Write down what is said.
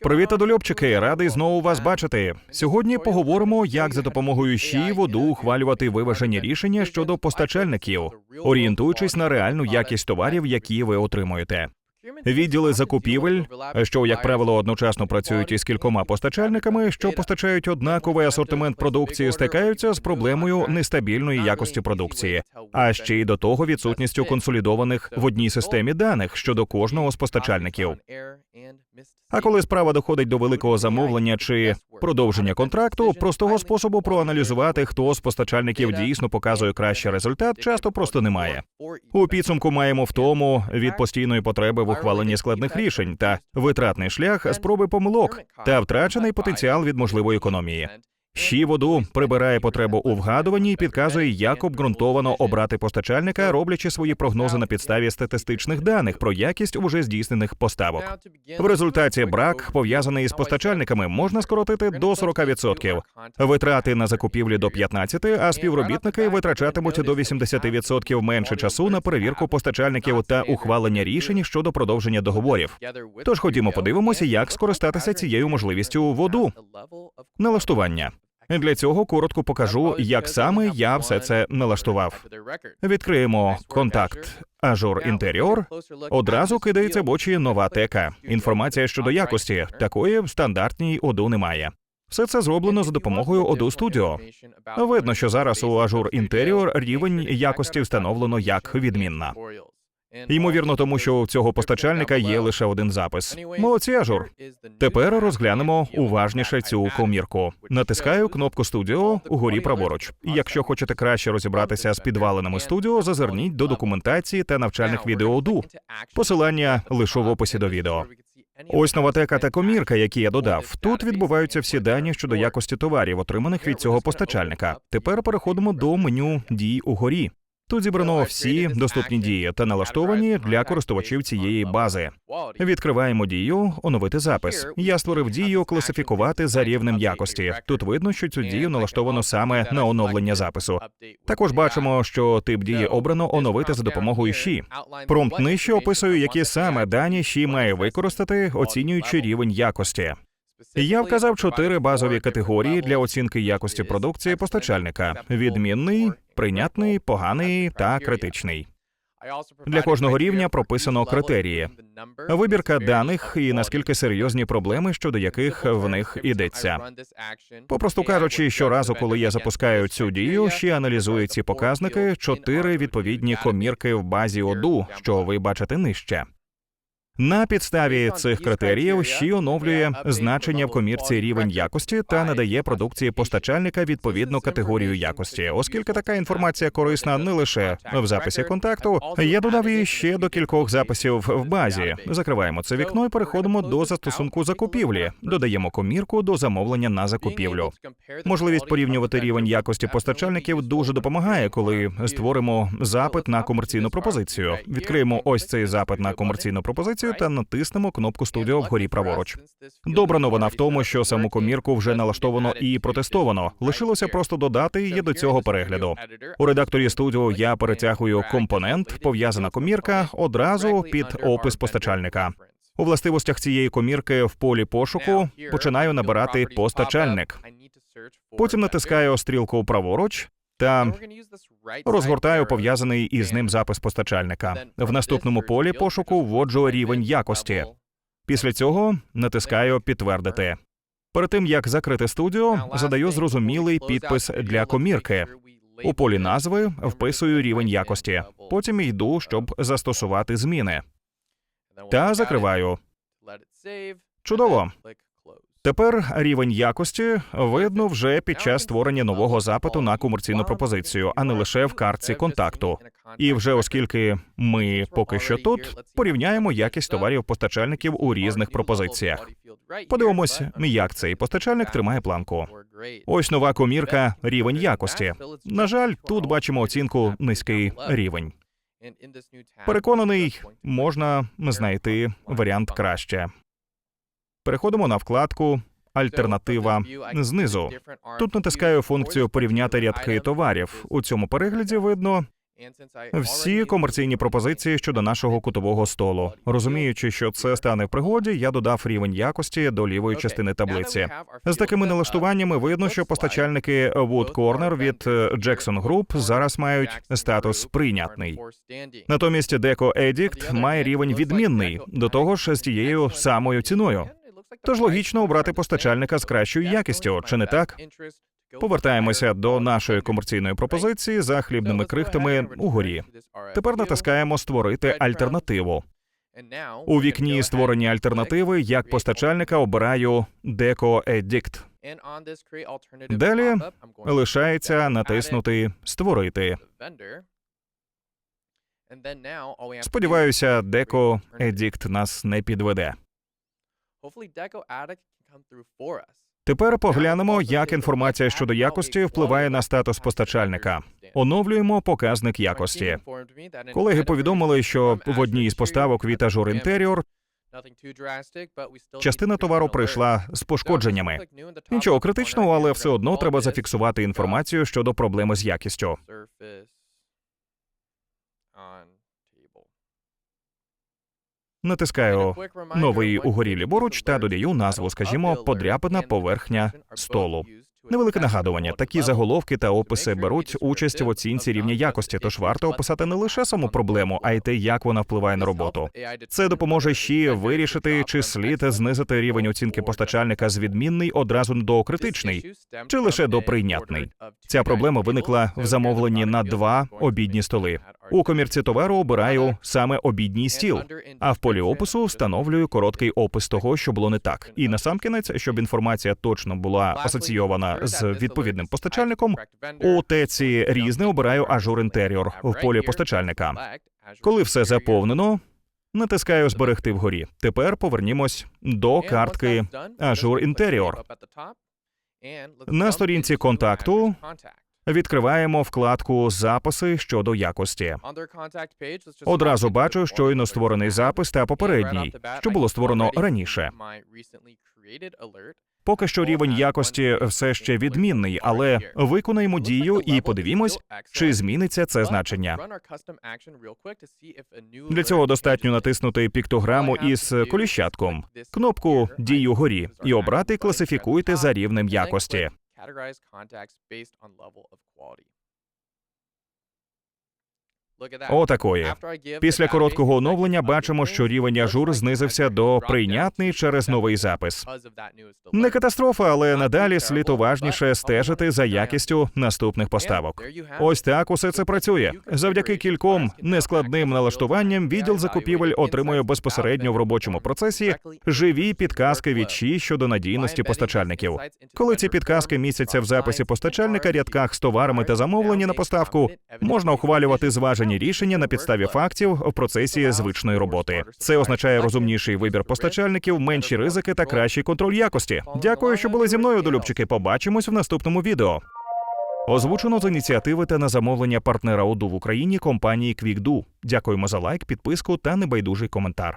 Привіт, одольопчики! Радий знову вас бачити. Сьогодні поговоримо, як за допомогою щі воду ухвалювати виважені рішення щодо постачальників, орієнтуючись на реальну якість товарів, які ви отримуєте. Відділи закупівель, що як правило одночасно працюють із кількома постачальниками, що постачають однаковий асортимент продукції, стикаються з проблемою нестабільної якості продукції, а ще й до того відсутністю консолідованих в одній системі даних щодо кожного з постачальників. А коли справа доходить до великого замовлення чи продовження контракту, простого способу проаналізувати, хто з постачальників дійсно показує кращий результат, часто просто немає. У підсумку маємо втому від постійної потреби в ухваленні складних рішень та витратний шлях спроби помилок та втрачений потенціал від можливої економії. Щі воду прибирає потребу у вгадуванні і підказує, як обґрунтовано обрати постачальника, роблячи свої прогнози на підставі статистичних даних про якість уже здійснених поставок. В результаті брак, пов'язаний із постачальниками, можна скоротити до 40%, витрати на закупівлі до 15%, а співробітники витрачатимуть до 80% менше часу на перевірку постачальників та ухвалення рішень щодо продовження договорів. Тож ходімо, подивимося, як скористатися цією можливістю воду. Налаштування. Для цього коротко покажу, як саме я все це налаштував. Відкриємо контакт Azure Interior. Одразу кидається в очі нова тека. Інформація щодо якості такої в стандартній оду немає. Все це зроблено за допомогою Odoo Studio. Видно, що зараз у Azure Interior рівень якості встановлено як відмінна. Ймовірно, тому що у цього постачальника є лише один запис. Молодці, ажур. Тепер розглянемо уважніше цю комірку. Натискаю кнопку студіо угорі праворуч. Якщо хочете краще розібратися з підваленими студіо, зазирніть до документації та навчальних відео ду. Посилання лише в описі до відео. Ось нова тека та комірка, які я додав. Тут відбуваються всі дані щодо якості товарів, отриманих від цього постачальника. Тепер переходимо до меню дій угорі. Тут зібрано всі доступні дії та налаштовані для користувачів цієї бази. Відкриваємо дію, оновити запис. Я створив дію класифікувати за рівнем якості. Тут видно, що цю дію налаштовано саме на оновлення запису. Також бачимо, що тип дії обрано оновити за допомогою щі. Промпт нижче описує, які саме дані щі має використати, оцінюючи рівень якості. Я вказав чотири базові категорії для оцінки якості продукції постачальника: відмінний, прийнятний, поганий та критичний. Для кожного рівня прописано критерії, вибірка даних і наскільки серйозні проблеми, щодо яких в них йдеться. Попросту кажучи, щоразу, коли я запускаю цю дію, ще аналізує ці показники чотири відповідні комірки в базі ОДУ, що ви бачите нижче. На підставі цих критеріїв ще оновлює значення в комірці рівень якості та надає продукції постачальника відповідну категорію якості. Оскільки така інформація корисна не лише в записі контакту, я додав її ще до кількох записів в базі. Закриваємо це вікно і переходимо до застосунку закупівлі. Додаємо комірку до замовлення на закупівлю. Можливість порівнювати рівень якості постачальників дуже допомагає, коли створимо запит на комерційну пропозицію. Відкриємо ось цей запит на комерційну пропозицію та натиснемо кнопку студіо вгорі праворуч. Добра новина в тому, що саму комірку вже налаштовано і протестовано. Лишилося просто додати її до цього перегляду. У редакторі студіо я перетягую компонент, пов'язана комірка одразу під опис постачальника. У властивостях цієї комірки в полі пошуку починаю набирати постачальник. Потім натискаю стрілку праворуч та розгортаю пов'язаний із ним запис постачальника. В наступному полі пошуку вводжу рівень якості. Після цього натискаю підтвердити. Перед тим як закрити студіо, задаю зрозумілий підпис для комірки. У полі назви вписую рівень якості. Потім йду, щоб застосувати зміни. Та закриваю. Чудово. Тепер рівень якості видно вже під час створення нового запиту на комерційну пропозицію, а не лише в картці контакту. І вже оскільки ми поки що тут порівняємо якість товарів постачальників у різних пропозиціях. Подивимось, як цей постачальник тримає планку. Ось нова комірка рівень якості. На жаль, тут бачимо оцінку низький рівень. Переконаний, можна знайти варіант краще. Переходимо на вкладку Альтернатива знизу. Тут натискаю функцію порівняти рядки товарів. У цьому перегляді видно Всі комерційні пропозиції щодо нашого кутового столу. Розуміючи, що це стане в пригоді, я додав рівень якості до лівої частини таблиці. З такими налаштуваннями видно, що постачальники Wood Corner від е, Jackson Group зараз мають статус прийнятний. Натомість Deco Edict має рівень відмінний, до того ж з тією самою ціною. Тож логічно обрати постачальника з кращою якістю, чи не так? Повертаємося до нашої комерційної пропозиції за хлібними крихтами угорі. Тепер натискаємо Створити альтернативу. У вікні створення альтернативи як постачальника обираю Deco Edict. Далі Лишається натиснути Створити. Сподіваюся, Deco Edict нас не підведе. Тепер поглянемо, як інформація щодо якості впливає на статус постачальника. Оновлюємо показник якості. Колеги повідомили, що в одній із поставок від Azure Interior частина товару прийшла з пошкодженнями. Нічого критичного, але все одно треба зафіксувати інформацію щодо проблеми з якістю. Натискаю новий угорі ліворуч та додаю назву, скажімо, подряпана поверхня столу. Невелике нагадування: такі заголовки та описи беруть участь в оцінці рівня якості, тож варто описати не лише саму проблему, а й те, як вона впливає на роботу. Це допоможе ще вирішити, чи слід знизити рівень оцінки постачальника з відмінний одразу до критичний, чи лише до прийнятний. Ця проблема виникла в замовленні на два обідні столи. У комірці товару обираю саме обідній стіл, а в полі опису встановлюю короткий опис того, що було не так. І насамкінець, щоб інформація точно була асоційована з відповідним постачальником, у теці різне обираю Azure Interior в полі постачальника. Коли все заповнено, натискаю зберегти вгорі. Тепер повернімось до картки Azure Interior. На сторінці контакту Відкриваємо вкладку Записи щодо якості. Одразу бачу щойно створений запис та попередній, що було створено раніше. Поки що рівень якості все ще відмінний, але виконаємо дію і подивімось, чи зміниться це значення. Для цього достатньо натиснути піктограму із коліщатком, кнопку Дію горі і обрати Класифікуйте за рівнем якості. Categorize contacts based on level of quality. Отакої. Після короткого оновлення бачимо, що рівень ажур знизився до прийнятний через новий запис. Не катастрофа, але надалі слід уважніше стежити за якістю наступних поставок. Ось так усе це працює. Завдяки кільком нескладним налаштуванням відділ закупівель отримує безпосередньо в робочому процесі живі підказки від ЧІ щодо надійності постачальників. Коли ці підказки містяться в записі постачальника, рядках з товарами та замовлення на поставку, можна ухвалювати зважені рішення на підставі фактів в процесі звичної роботи. Це означає розумніший вибір постачальників, менші ризики та кращий контроль якості. Дякую, що були зі мною, долюбчики. Побачимось в наступному відео. Озвучено з ініціативи та на замовлення партнера ОДУ в Україні компанії QuickDo. Дякуємо за лайк, підписку та небайдужий коментар.